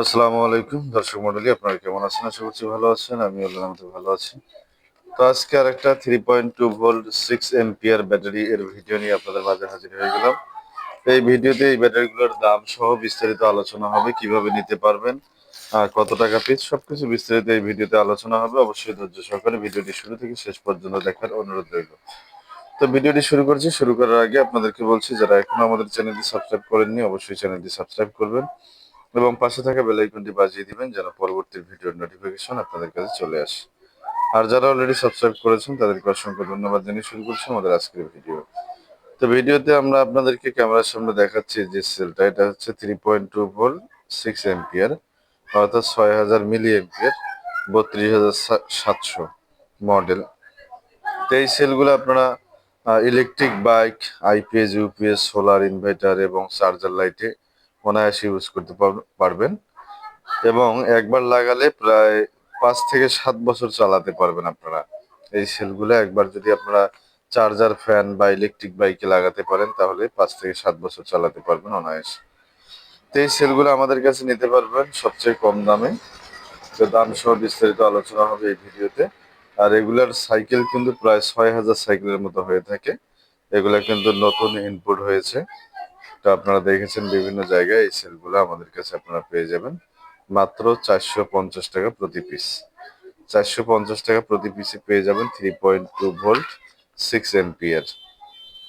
আসসালামু আলাইকুম, দর্শক মন্ডলী, আপনারা কেমন আছেন? আশা করছি ভালো আছেন আমি আল্লাহর মতো ভালো আছি। তো আজকে আর একটা three point two volt six ampere battery এর ভিডিও নিয়ে আপনাদের মাঝে হাজির হয়ে গেলাম। এই ভিডিওতে এই ব্যাটারিগুলোর দাম সহ বিস্তারিত আলোচনা হবে, কীভাবে নিতে পারবেন, আর কত টাকা পিস সবকিছু বিস্তারিত এই ভিডিওতে আলোচনা হবে। অবশ্যই ধৈর্য সহকারে ভিডিওটি শুরু থেকে শেষ পর্যন্ত দেখার অনুরোধ রইল। তো ভিডিওটি শুরু করছি। শুরু করার আগে আপনাদেরকে বলছি, যারা এখনও আমাদের চ্যানেলটি সাবস্ক্রাইব করেননি, অবশ্যই চ্যানেলটি সাবস্ক্রাইব করবেন। এবং পাশে থাকা বেল আইকনটি বাজিয়ে দিবেন যেন পরবর্তী ভিডিওর নোটিফিকেশন আপনাদের কাছে চলে আসে। আর যারা অলরেডি সাবস্ক্রাইব করেছেন, তাদেরকে অসংখ্য ধন্যবাদ জানিয়ে শুরু করছি আমাদের আজকের ভিডিও তো ভিডিওতে আমরা আপনাদেরকে ক্যামেরার সামনে দেখাচ্ছি যে সেলটা এটা হচ্ছে three point two volt six ampere অর্থাৎ ছয় হাজার মিলি এমপিয়ার বত্রিশ হাজার সাতশো মডেল তো এই সেলগুলো আপনারা electric bike IPS UPS solar inverter এবং চার্জার লাইটে অনায়াসে ইউজ করতে পারবেন। এবং একবার লাগালে প্রায় পাঁচ থেকে সাত বছর চালাতে পারবেন আপনারা। এই সেলগুলো একবার যদি আপনারা চার্জার ফ্যান বা ইলেকট্রিক বাইকে লাগাতে পারেন, তাহলে পাঁচ থেকে সাত বছর চালাতে পারবেন অনায়াসে। তো এই সেলগুলো আমাদের কাছে নিতে পারবেন সবচেয়ে কম দামে। তো দাম সহ বিস্তারিত আলোচনা হবে এই ভিডিওতে। আর রেগুলার সাইকেল কিন্তু প্রায় ছয় হাজার সাইকেলের মতো হয়ে থাকে। এগুলো কিন্তু নতুন ইনপুট হয়েছে। তো আপনারা দেখেছেন বিভিন্ন জায়গায় এই সেলগুলো আমাদের কাছে আপনারা পেয়ে যাবেন। মাত্র চারশো পঞ্চাশ টাকা প্রতি পিস চারশো পঞ্চাশ টাকা প্রতি পিসে পেয়ে যাবেন three point two volt six ampere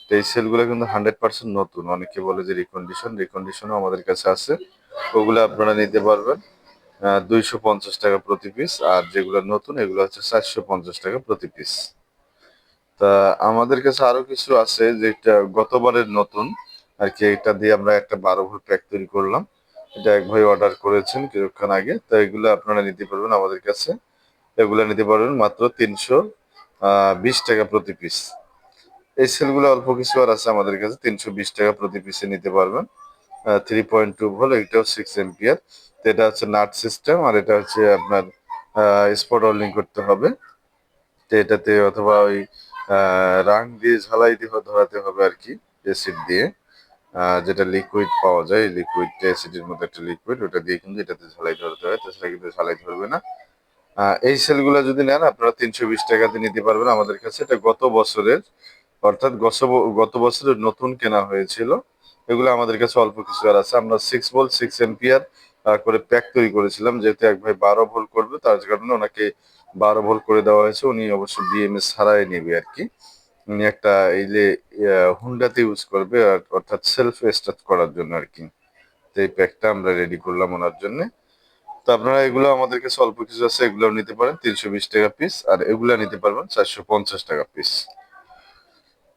তো এই সেলগুলো কিন্তু হান্ড্রেড পার্সেন্ট নতুন। অনেকে বলে যে রিকন্ডিশন রিকন্ডিশনও আমাদের কাছে আছে। ওগুলো আপনারা নিতে পারবেন দুইশো পঞ্চাশ টাকা প্রতি পিস আর যেগুলো নতুন, এগুলো হচ্ছে চারশো পঞ্চাশ টাকা প্রতি পিস তা আমাদের কাছে আরও কিছু আছে যেটা গতবারের নতুন। আর কি এটা দিয়ে আমরা একটা বারো ভোল্ট প্যাক তৈরি করলাম। এটা এক ভাই অর্ডার করেছেন কিছুক্ষণ আগে, তো এগুলো আপনারা নিতে পারবেন আমাদের কাছে। এগুলো নিতে পারবেন মাত্র তিনশো বিশ টাকা প্রতি পিস এই সেলগুলো অল্প কিছু আর আছে আমাদের কাছে, তিনশো বিশ টাকা প্রতি পিসে নিতে পারবেন। থ্রি পয়েন্ট টু ভোল এটাও সিক্স এমপিয়ার তো এটা হচ্ছে নাট সিস্টেম আর এটা হচ্ছে আপনার স্পট ওয়েল্ডিং করতে হবে। তো এটাতে অথবা ওই রাং দিয়ে ঝালাই দিয়ে ধরাতে হবে আর কি এসিড দিয়ে। যেটা লিকুইড পাওয়া যায় লিকুইড অ্যাসিডের মতো একটা লিকুইড ওটা দিয়ে কিন্তু এটাতে ঝালাই ধরতে হয়, তাছাড়া কিন্তু ঝালাই ধরবে না। এই সেলগুলো যদি নেন, আপনারা তিনশো বিশ টাকাতে নিতে পারবেন আমাদের কাছে। এটা গত বছরের, অর্থাৎ গত বছরের নতুন কেনা হয়েছিল। এগুলো আমাদের কাছে অল্প কিছু আর আছে। আমরা সিক্স ভোল্ট সিক্স এমপিয়ার করে প্যাক তৈরি করেছিলাম। যেহেতু এক ভাই বারো ভোল্ট করবে, তার কারণে ওনাকে বারো ভোল্ট করে দেওয়া হয়েছে। উনি অবশ্য বিএমএস ছাড়াই নেবে আর কি। উনি একটা এই যে হুন্ডাতে ইউজ করবে অর্থাৎ সেলফ স্টার্ট করার জন্য আর কি তো এই প্যাকটা আমরা রেডি করলাম ওনার জন্য। তো আপনারা এগুলো আমাদের কাছে অল্প কিছু আছে এগুলো নিতে পারেন। তিনশো বিশ টাকা পিস আর এগুলা নিতে পারবেন চারশো পঞ্চাশ টাকা পিস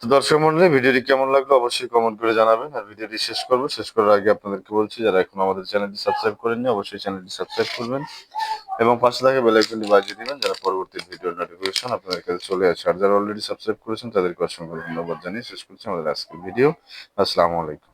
তো দর্শক মন্ডলী, ভিডিওটি কেমন লাগল অবশ্যই কমেন্ট করে জানাবেন। আর ভিডিওটি শেষ করব। শেষ করার আগে আপনাদেরকে বলছি, যারা এখন আমাদের চ্যানেলটি সাবস্ক্রাইব করেননি, অবশ্যই চ্যানেলটি সাবস্ক্রাইব করবেন। এবং পাশে থাকে বেল আইকনটি বাজিয়ে দিবেন যারা পরবর্তী ভিডিওর নোটিফিকেশন আপনাদের কাছে চলে আসে। আর যারা অলরেডি সাবস্ক্রাইব করেছেন, তাদেরকে অসংখ্য ধন্যবাদ জানিয়ে শেষ করছি আমাদের আজকের ভিডিও আসসালামু আলাইকুম।